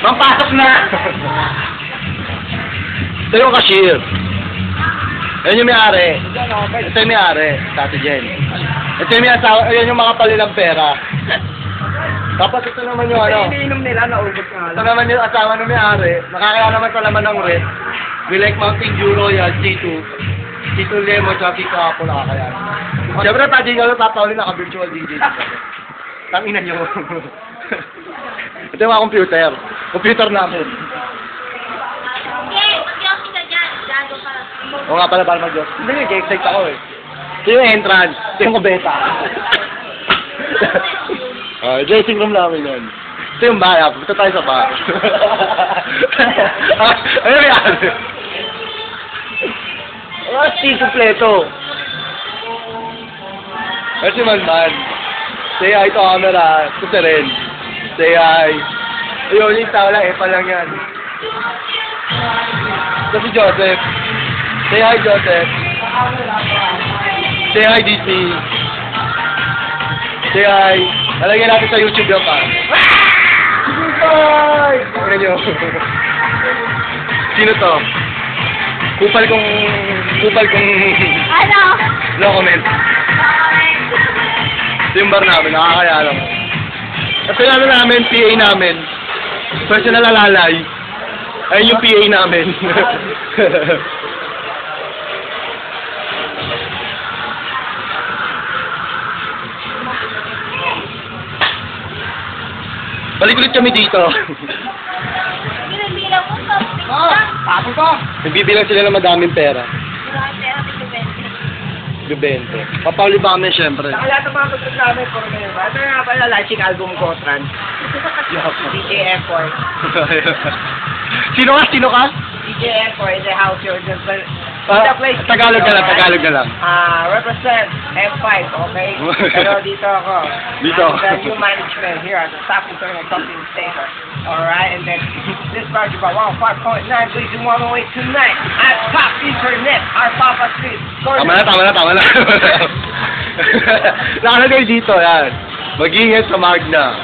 Mampasok na! Ito yung cashier. Yan yung may-ari. Ito yung may-ari, Tati Jen. Ito yung may asawa, yan yung mga palilang pera. Tapos ito naman yung ano, iniinom nila, naubos nga ito naman yung asawa ng may-ari. Nakakaya naman sa laman ng red. We like Mountain Dew Royal, C2. C2 Lemon, tsaka C2 Apple nakakaya. Siyempre, Tati Jen, tatawalin naka-virtual DJ. Tangina nyo. ito yung mga computer. Computer namin. Oo nga pala, para mag-joke. Hindi, excited ako eh. Ito yung entrance. Ito yung kubeta. Ah, dressing room namin yun. Ito yung bahay. ah. Punta tayo sa bar. Ah, Ano yan? Ah, steel kompleto. Ay, si Manman. Say hi to camera. Ito si Ren. Say hi. Ayun, yung tao lang. Eh, pa lang yan. Ito si Joseph. Say hi, Joseph. Say hi, DC. Say hi. Lalagyan natin sa YouTube yung pa. Hi! Tingnan nyo. Sino to? Kupal kong... Kupal kong... Ano? No comment. Ito yung bar namin, nakakaya lang. Kasi ano namin, PA namin. Personal alalay. Ayun yung PA namin. Balik ulit kami dito. Bilang-bilang Oh, tapos ko. Nagbibilang sila ng madaming pera. Bibente. Papauli pa kami, syempre. Sa lahat ng mga namin, puro ngayon ba? Ito nga pala, launching album ko, Trans. DJ Effort. Sino ka? Sino ka? DJ Effort the house, you're Ah. Tagalog lang, Tagalog lang. Ah, represent M5, okay? Pero dito ako. Dito. I'm the new management here at the Top Internet Talking Station. Alright, and then this project by 105.9, please to wait tonight at Top Internet, our Papa Street. Tama na, tama na, tama na. Nakalagay dito, yan. Mag-ingat sa Magna.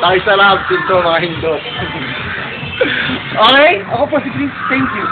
Pakisarap dito mga hindot. okay? Ako po si Chris. Thank you.